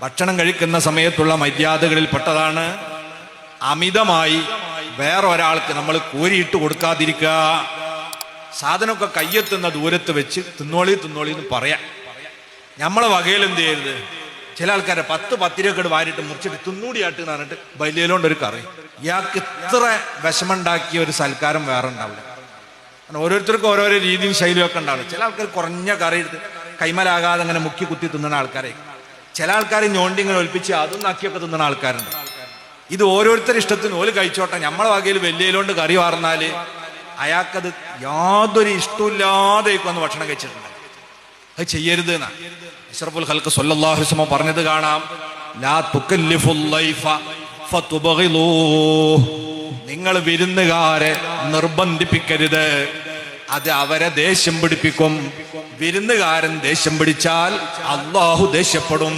ഭക്ഷണം കഴിക്കുന്ന സമയത്തുള്ള മര്യാദകളിൽ പെട്ടതാണ് അമിതമായി വേറെ ഒരാൾക്ക് നമ്മൾ കോരിയിട്ട് കൊടുക്കാതിരിക്കുക. സാധനമൊക്കെ കയ്യെത്തുന്ന ദൂരത്ത് വെച്ച് തിന്നോളി തിന്നോളി എന്ന് പറയാം. നമ്മളെ വകയിൽ എന്ത് ചെയ്യരുത്? ചില ആൾക്കാരെ പത്ത് പത്തിരക്കട് വാരിട്ട് മുറിച്ചിട്ട് തിന്നൂടിയാട്ട് എന്ന് പറഞ്ഞിട്ട് ബലിയിലോണ്ട് ഒരു കറി. ഇയാൾക്ക് ഇത്ര വിഷമുണ്ടാക്കിയ ഒരു സൽക്കാരം വേറെ ഉണ്ടാവില്ല. കാരണം ഓരോരുത്തർക്കും ഓരോരോ രീതിയും ശൈലിയും ഒക്കെ ഉണ്ടാവില്ല. ചില ആൾക്കാർ കുറഞ്ഞ കറി എടുത്ത് കൈമലാകാതെ അങ്ങനെ മുക്കി കുത്തി തിന്നുന്ന ആൾക്കാരെ ചില ആൾക്കാർ ഞോണ്ടിങ്ങൾ ഒൽപ്പിച്ച് അതും നാക്കിയൊക്കെ തിന്നുന്ന ആൾക്കാരുണ്ട്. ഇത് ഓരോരുത്തരുടെ ഇഷ്ടത്തിന് ഓൽ കഴിച്ചോട്ടെ. നമ്മളെ വകയിൽ വെല്ലിയിലോണ്ട് കറി വാർന്നാൽ അയാൾക്കത് യാതൊരു ഇഷ്ടമില്ലാതെ വന്ന് ഭക്ഷണം കഴിച്ചിട്ടുണ്ട്. അത് ചെയ്യരുത് എന്നാ. അലൈഹി വസല്ലം പറഞ്ഞത് കാണാം. ലാ നിങ്ങൾ വിരുന്നുകാരെ നിർബന്ധിപ്പിക്കരുത്. അത് അവരെ ദേഷ്യം പിടിപ്പിക്കും. വിരുന്നുകാരൻ ദേഷ്യം പിടിച്ചാൽ അള്ളാഹു ദേഷ്യപ്പെടും.